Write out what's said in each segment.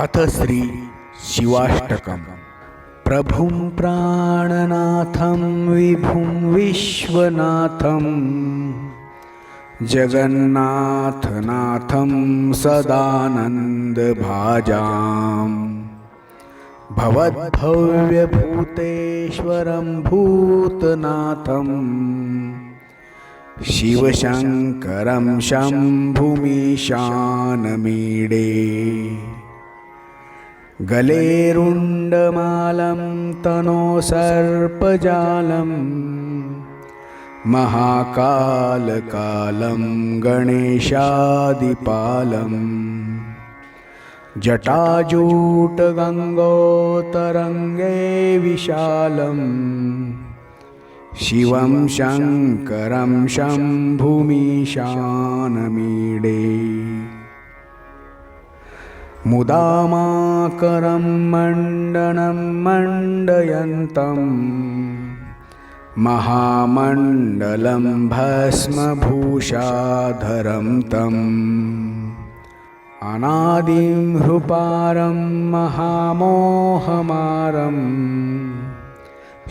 अथ श्री शिवाष्टकम्। प्रभुं प्राणनाथं विभुं विश्वनाथं जगन्नाथनाथं सदानन्दभाजाम्। भवद्भव्यभूतेश्वरं भूतनाथम् शिवशङ्करं शम्भुमीशानमीडे। गलेरुण्डमालं तनो सर्पजालं महाकालकालं गणेशादिपालम् जटाजूटगङ्गोतरङ्गे विशालम् शिवं शङ्करं शम्भुमीशानमीडे मुदामाकरं मण्डनं मण्डयन्तं महामण्डलं भस्मभूषाधरं तम् अनादिं हृपारं महामोहमारम्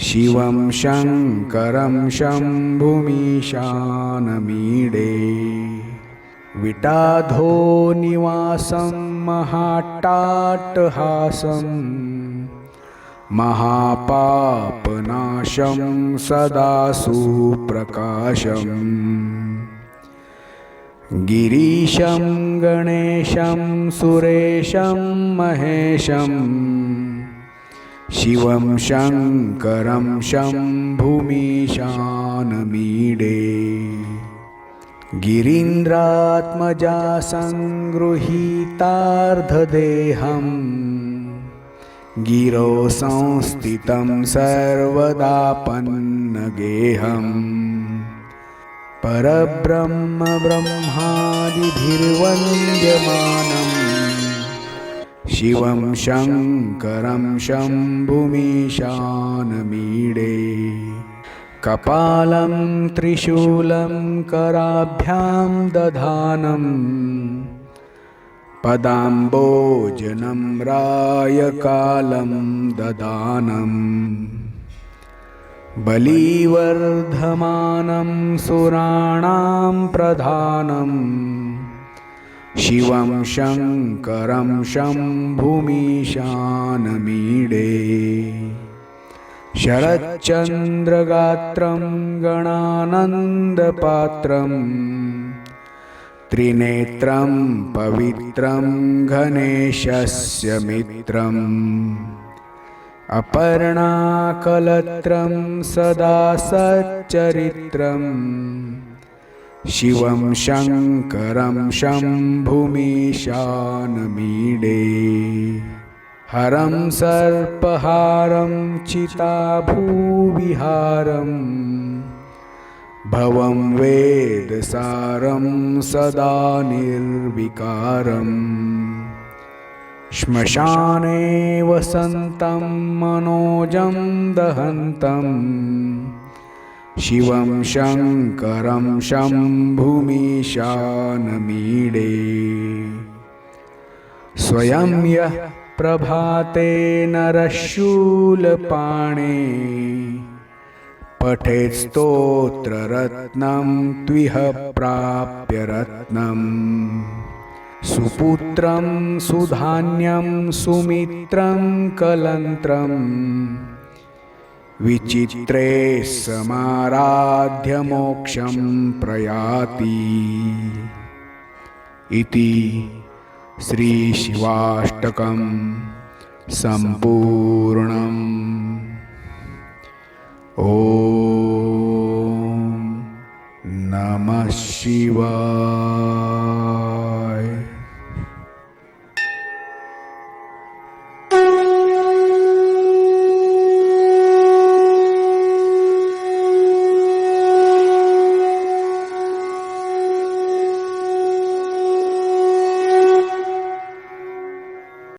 शिवं शङ्करं शम्भुमीशानमीडे विटाधो निवासं महाट्टाट्टहासं महापापनाशं सदा सुप्रकाशम् गिरीशं गणेशं सुरेशं महेशम् शिवं शङ्करं शम्भुमीशानमीडे। गिरीन्द्रात्मजा सङ्गृहीतार्धदेहं गिरो संस्थितं सर्वदा पन्नगेहम् परब्रह्म ब्रह्मादिभिर्वन्द्यमानम् शिवं शङ्करं शम्भुमीशानमीडे कपालं त्रिशूलं कराभ्यां दधानं पदाम्बोजनं रायकालं ददानम् बलीवर्धमानं सुराणां प्रधानं शिवं शङ्करं शम्भुमीशानमीडे शरच्चन्द्रगात्रं गणानन्दपात्रं त्रिनेत्रं पवित्रं घनेशस्य मित्रम् अपर्णाकलत्रं सदा सच्चरित्रं शिवं शङ्करं शम्भुमीशानमीडे हरं सर्पहारं चिताभूविहारं। भवं वेदसारं सदा निर्विकारम्। श्मशाने वसन्तं मनोजं दहन्तं। शिवं शङ्करं शम्भुमीशानमीडे। स्वयं यः प्रभाते नरशूलपाणे। पठेत् स्तोत्ररत्नं त्विह प्राप्य रत्नम् सुपुत्रं सुधान्यं सुमित्रं कलन्त्रं। विचित्रे समाराध्यमोक्षं प्रयाति। इति श्रीशिवाष्टकं सम्पूर्णम् ॐ नमः शिवाय